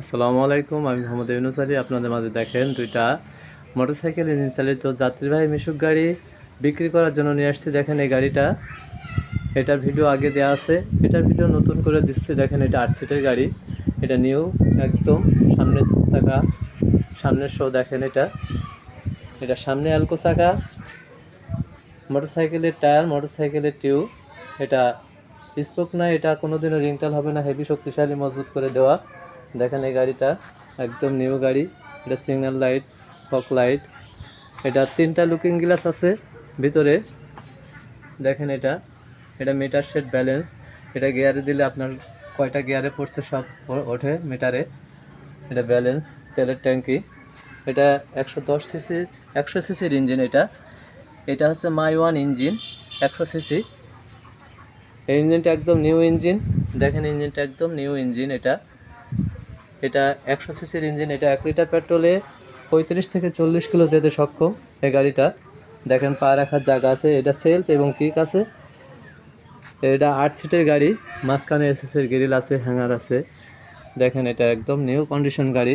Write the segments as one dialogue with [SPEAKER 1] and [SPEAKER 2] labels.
[SPEAKER 1] আসসালামু আলাইকুম, আমি মোহাম্মদ ইউনুস আলী। আপনাদের মাঝে দেখেন দুইটা মোটরসাইকেল ইঞ্জিন চালিত যাত্রীবাহী মিশুক গাড়ি বিক্রি করার জন্য নিয়ে আসছি। দেখেন এই গাড়িটা, এটার ভিডিও আগে দেওয়া আছে। এটার ভিডিও নতুন করে দিচ্ছে। দেখেন এটা আট সিটের গাড়ি। এটা নিউ, একদম সামনের চাকা, সামনের শো দেখেন এটা। এটা সামনে অ্যালকো চাকা। মোটরসাইকেলের টায়ার, মোটরসাইকেলের টিউ এটা স্পোক না, এটা কোনোদিনও রিংটাল হবে না। হেভি শক্তিশালী, মজবুত করে দেওয়া। দেখেন এই গাড়িটা, একদম নিউ গাড়ি। এটা সিগন্যাল লাইট ফক লাইট এটা তিনটা লুকিং গ্লাস আছে ভিতরে। দেখেন এটা। এটা মিটার সেট ব্যালেন্স এটা গিয়ারে দিলে আপনার কয়টা গিয়ারে পড়ছে সব ওঠে মিটারে এটা ব্যালেন্স তেলের ট্যাঙ্কি। এটা একশো দশ সিসি একশো সিসির ইঞ্জিন এটা। এটা হচ্ছে মাই ওয়ান ইঞ্জিন একশো সিসি এই ইঞ্জিনটা একদম নিউ ইঞ্জিন দেখেন ইঞ্জিনটা একদম নিউ ইঞ্জিন এটা। এটা একশো সিসির ইঞ্জিন, এটা এক লিটার পেট্রোলে পঁয়ত্রিশ থেকে চল্লিশ কিলো যেতে সক্ষম এই গাড়িটা। দেখেন পা রাখার জায়গা আছে, এটা সেলফ এবং কিক আছে। এটা আট সিটের গাড়ি, মাঝখানে এসএসের গ্রিল আছে হ্যাঙ্গার আছে। দেখেন এটা একদম নিউ কন্ডিশন গাড়ি।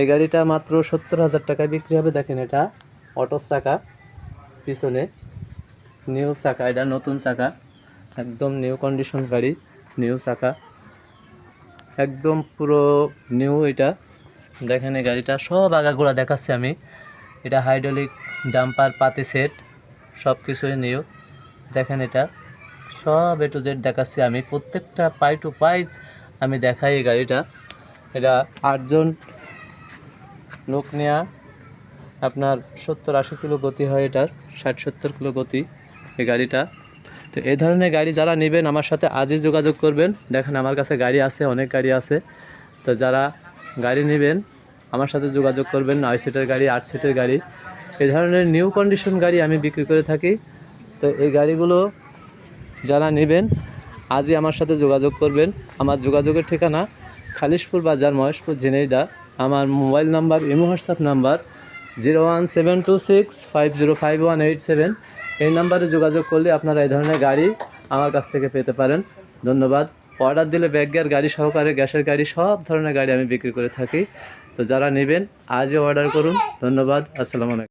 [SPEAKER 1] এই গাড়িটা মাত্র সত্তর হাজার টাকায় বিক্রি হবে, দেখেন এটা অটো চাকা পিছনে। নিউ চাকা, এটা নতুন চাকা, একদম নিউ কন্ডিশন গাড়ি নিউ চাকা। একদম পুরো নিউ এটা। দেখেন এই গাড়িটা, সব আগাগোড়া দেখাচ্ছি আমি। এটা হাইড্রোলিক ডাম্পার পাতি সেট সব কিছুই নিউ দেখেন এটা, সব এ টু জেড দেখাচ্ছি আমি। প্রত্যেকটা পাই টু পাই আমি দেখাই এই গাড়িটা। এটা আটজন লোক নেওয়া আপনার সত্তর আশি কিলো গতি হয় এটার, ষাট সত্তর কিলো গতি এই গাড়িটা। তো এই ধরনের গাড়ি যারা নেবেন, আমার সাথে আজই যোগাযোগ করবেন। দেখেন আমার কাছে গাড়ি আছে, অনেক গাড়ি আছে। তো যারা গাড়ি নেবেন, আমার সাথে যোগাযোগ করবেন, নয় সিটের গাড়ি, আট সিটের গাড়ি। এই ধরনের নিউ কন্ডিশন গাড়ি আমি বিক্রি করে থাকি। তো এই গাড়িগুলো যারা নেবেন, আজই আমার সাথে যোগাযোগ করবেন। আমার যোগাযোগের ঠিকানা খালিশপুর বাজার, মহেশপুর ঝিনাইদা আমার mobile number, imo WhatsApp number zero one seven two six five zero five one eight seven. এই নাম্বারে যোগাযোগ করলে আপনারা এই ধরনের গাড়ি আমার কাছ থেকে পেতে পারেন। ধন্যবাদ। অর্ডার দিলে ব্যাগ গ্যার, গাড়ি সহকারে, গ্যাসের গাড়ি, সব ধরনের গাড়ি আমি বিক্রি করে থাকি। তো যারা নেবেন আজও অর্ডার করুন। ধন্যবাদ। আসসালামু আলাইকুম।